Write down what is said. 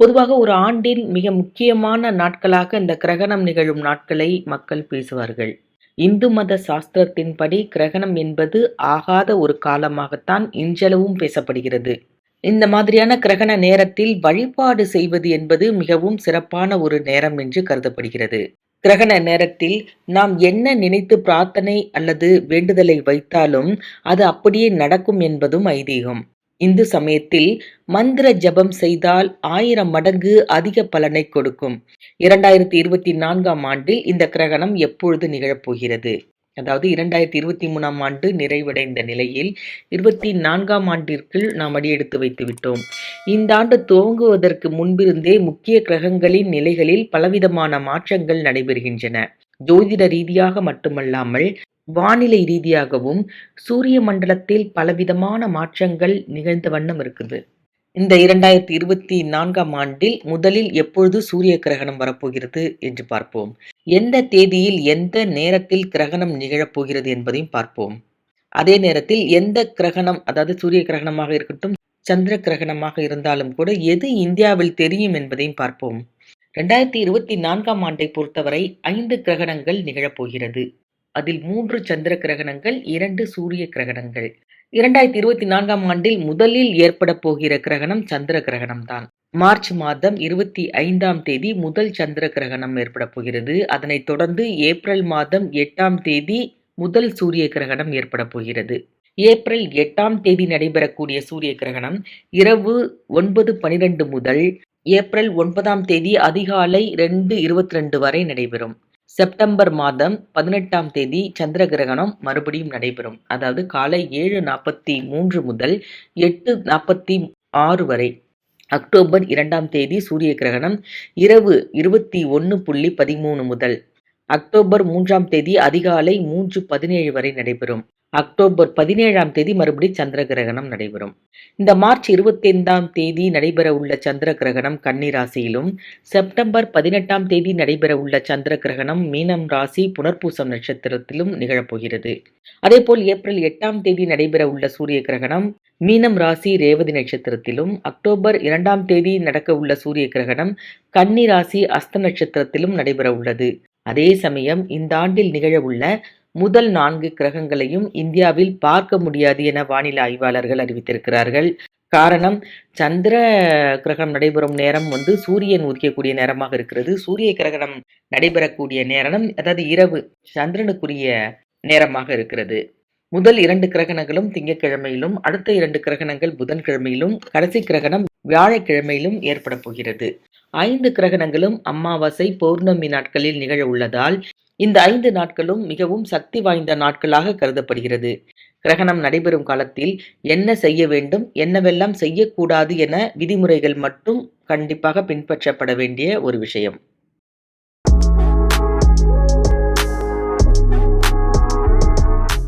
பொதுவாக ஒரு ஆண்டின் மிக முக்கியமான நாட்களாக இந்த கிரகணம் நிகழும் நாட்களை மக்கள் பேசுவார்கள். இந்து மத சாஸ்திரத்தின்படி கிரகணம் என்பது ஆகாத ஒரு காலமாகத்தான் இன்றளவும் பேசப்படுகிறது. இந்த மாதிரியான கிரகண நேரத்தில் வழிபாடு செய்வது என்பது மிகவும் சிறப்பான ஒரு நேரம் என்று கருதப்படுகிறது. கிரகண நேரத்தில் நாம் என்ன நினைத்து பிரார்த்தனை அல்லது வேண்டுதலை வைத்தாலும் அது அப்படியே நடக்கும் என்பதும் ஐதீகம். இந்து சமயத்தில் மந்திர ஜபம் செய்தால் ஆயிரம் மடங்கு அதிக பலனை கொடுக்கும். இரண்டாயிரத்தி இருபத்தி நான்காம் ஆண்டில் இந்த கிரகணம் எப்பொழுது நிகழப்போகிறது? அதாவது இரண்டாயிரத்தி இருபத்தி மூணாம் ஆண்டு நிறைவடைந்த நிலையில் இருபத்தி நான்காம் ஆண்டிற்குள் நாம் அடியெடுத்து வைத்து விட்டோம். இந்த ஆண்டு துவங்குவதற்கு முன்பிருந்தே முக்கிய கிரகங்களின் நிலைகளில் பலவிதமான மாற்றங்கள் நடைபெறுகின்றன. ஜோதிட ரீதியாக மட்டுமல்லாமல் வானிலை ரீதியாகவும் சூரிய மண்டலத்தில் பலவிதமான மாற்றங்கள் நிகழ்ந்த வண்ணம் இருக்குது. இந்த இரண்டாயிரத்தி இருபத்தி நான்காம் ஆண்டில் முதலில் எப்பொழுது சூரிய கிரகணம் வரப்போகிறது என்று பார்ப்போம். எந்த தேதியில் எந்த நேரத்தில் கிரகணம் நிகழப்போகிறது என்பதையும் பார்ப்போம். அதே நேரத்தில் எந்த கிரகணம் அதாவது சூரிய கிரகணமாக இருக்கட்டும், சந்திர கிரகணமாக இருந்தாலும் கூட எது இந்தியாவில் தெரியும் என்பதையும் பார்ப்போம். இரண்டாயிரத்தி இருபத்தி நான்காம் ஆண்டை பொறுத்தவரை ஐந்து கிரகணங்கள் நிகழப்போகிறது. அதில் மூன்று சந்திர கிரகணங்கள், இரண்டு சூரிய கிரகணங்கள். இரண்டாயிரத்தி இருபத்தி நான்காம் ஆண்டில் முதலில் ஏற்பட போகிற கிரகணம் சந்திர கிரகணம் தான். மார்ச் மாதம் இருபத்தி ஐந்தாம் தேதி முதல் சந்திர கிரகணம் ஏற்பட போகிறது. அதனைத் தொடர்ந்து ஏப்ரல் மாதம் எட்டாம் தேதி முதல் சூரிய கிரகணம் ஏற்படப் போகிறது. ஏப்ரல் எட்டாம் தேதி நடைபெறக்கூடிய சூரிய கிரகணம் இரவு ஒன்பது பனிரெண்டு முதல் ஏப்ரல் ஒன்பதாம் தேதி அதிகாலை ரெண்டு இருபத்திரண்டு வரை நடைபெறும். செப்டம்பர் மாதம் பதினெட்டாம் தேதி சந்திர கிரகணம் மறுபடியும் நடைபெறும். அதாவது காலை ஏழு நாற்பத்தி மூன்று முதல் எட்டு நாற்பத்தி ஆறு வரை. அக்டோபர் இரண்டாம் தேதி சூரிய கிரகணம் இரவு இருபத்தி ஒன்று புள்ளி பதிமூணு முதல் அக்டோபர் மூன்றாம் தேதி அதிகாலை மூன்று பதினேழு வரை நடைபெறும். அக்டோபர் பதினேழாம் தேதி மறுபடி சந்திர கிரகணம் நடைபெறும். இந்த மார்ச் இருபத்தைந்தாம் தேதி நடைபெறவுள்ள சந்திர கிரகணம் கன்னி ராசியிலும், செப்டம்பர் பதினெட்டாம் தேதி நடைபெறவுள்ள சந்திர கிரகணம் மீனம் ராசி புனர்பூசம் நட்சத்திரத்திலும் நிகழப்போகிறது. அதேபோல் ஏப்ரல் எட்டாம் தேதி நடைபெறவுள்ள சூரிய கிரகணம் மீனம் ராசி ரேவதி நட்சத்திரத்திலும், அக்டோபர் இரண்டாம் தேதி நடக்கவுள்ள சூரிய கிரகணம் கன்னி ராசி அஸ்த நட்சத்திரத்திலும் நடைபெறவுள்ளது. அதே சமயம் இந்த ஆண்டில் நிகழவுள்ள முதல் நான்கு கிரகங்களையும் இந்தியாவில் பார்க்க முடியாது என வானிலை ஆய்வாளர்கள் அறிவித்திருக்கிறார்கள். காரணம் சந்திர கிரகணம் நடைபெறும் நேரம் வந்து சூரியன் உதிக்கக்கூடிய நேரமாக இருக்கிறது. சூரிய கிரகணம் நடைபெறக்கூடிய நேரம் அதாவது இரவு சந்திரனுக்குரிய நேரமாக இருக்கிறது. முதல் இரண்டு கிரகணங்களும் திங்கட்கிழமையிலும், அடுத்த இரண்டு கிரகணங்கள் புதன்கிழமையிலும், கடைசி கிரகணம் வியாழக்கிழமையிலும் ஏற்பட போகிறது. ஐந்து கிரகணங்களும் அமாவாசை, பௌர்ணமி நாட்களில் நிகழ உள்ளதால் இந்த ஐந்து நாட்களும் மிகவும் சக்தி வாய்ந்த நாட்களாக கருதப்படுகிறது. கிரகணம் நடைபெறும் காலத்தில் என்ன செய்ய வேண்டும், என்னவெல்லாம் செய்யக்கூடாது என விதிமுறைகள் மட்டும் கண்டிப்பாக பின்பற்றப்பட வேண்டிய ஒரு விஷயம்.